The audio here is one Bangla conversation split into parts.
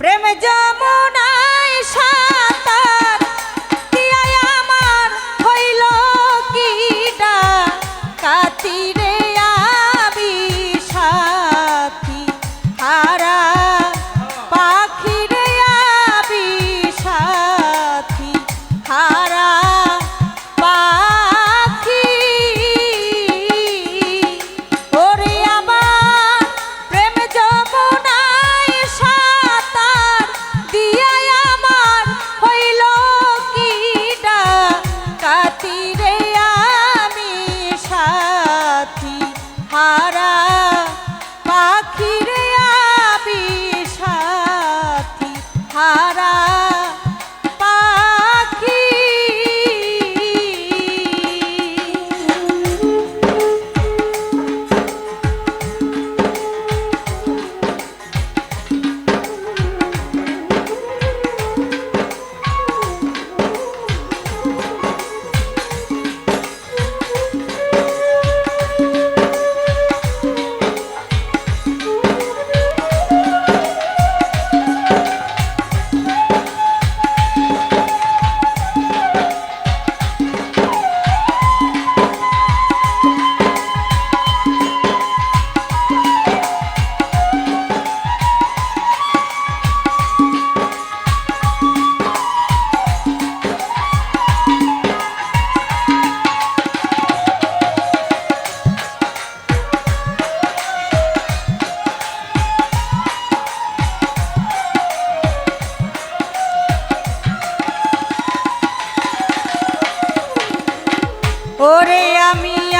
প্রেম যমুনায় সা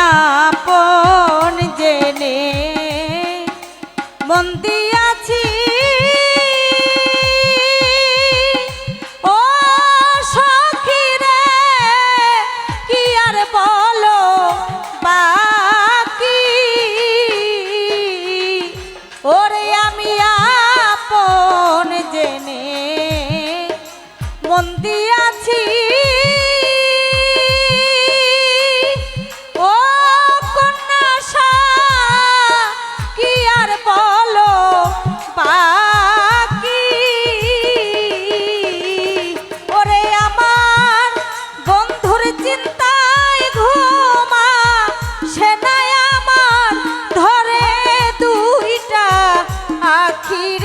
আপন key. To-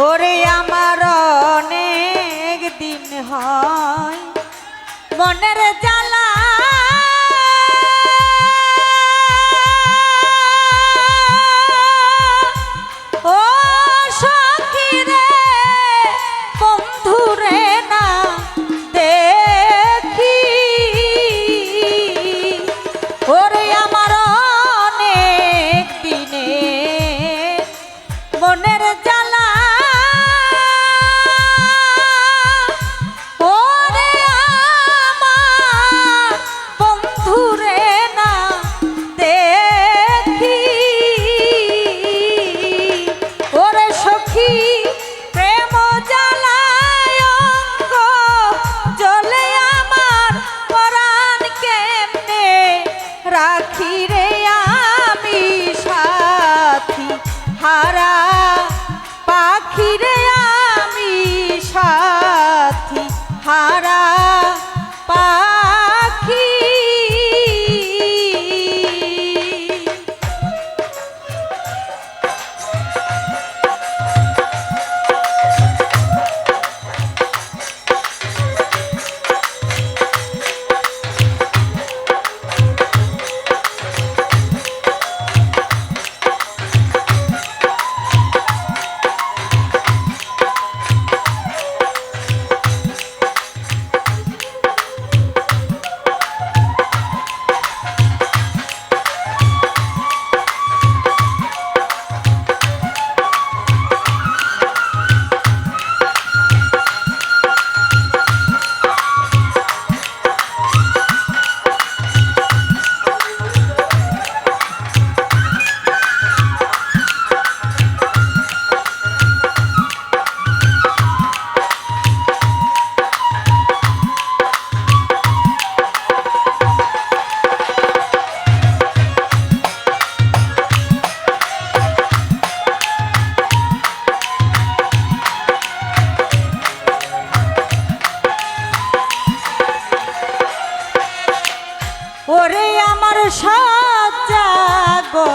ওরে আমার অনেক দিন হয়। মনের যা রাখি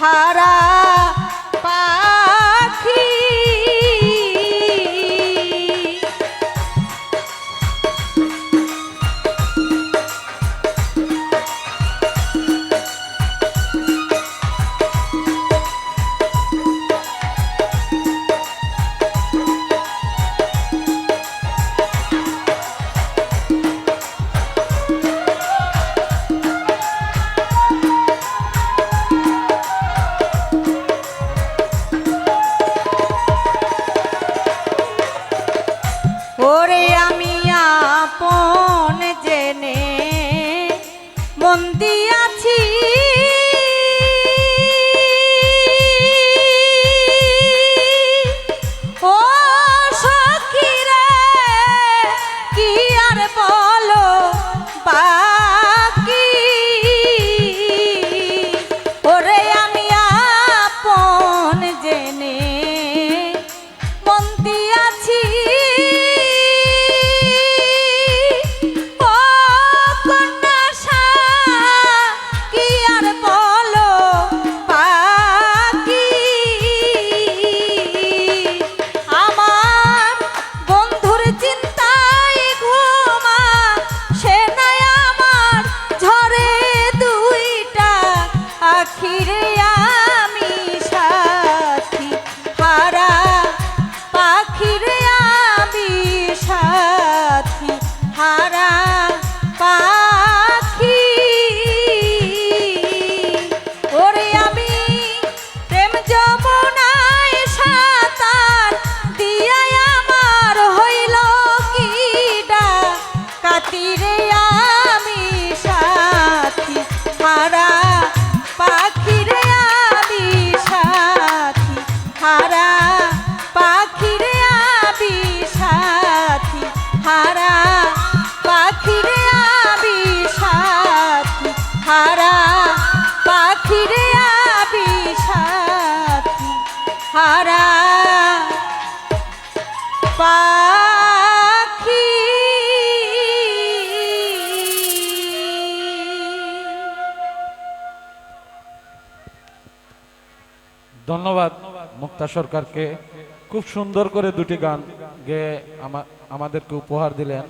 হারা por ফিরে ধন্যবাদ মুক্তা সরকারকে। খুব সুন্দর করে দুটি গান গেয়ে আমাদেরকে উপহার দিলেন।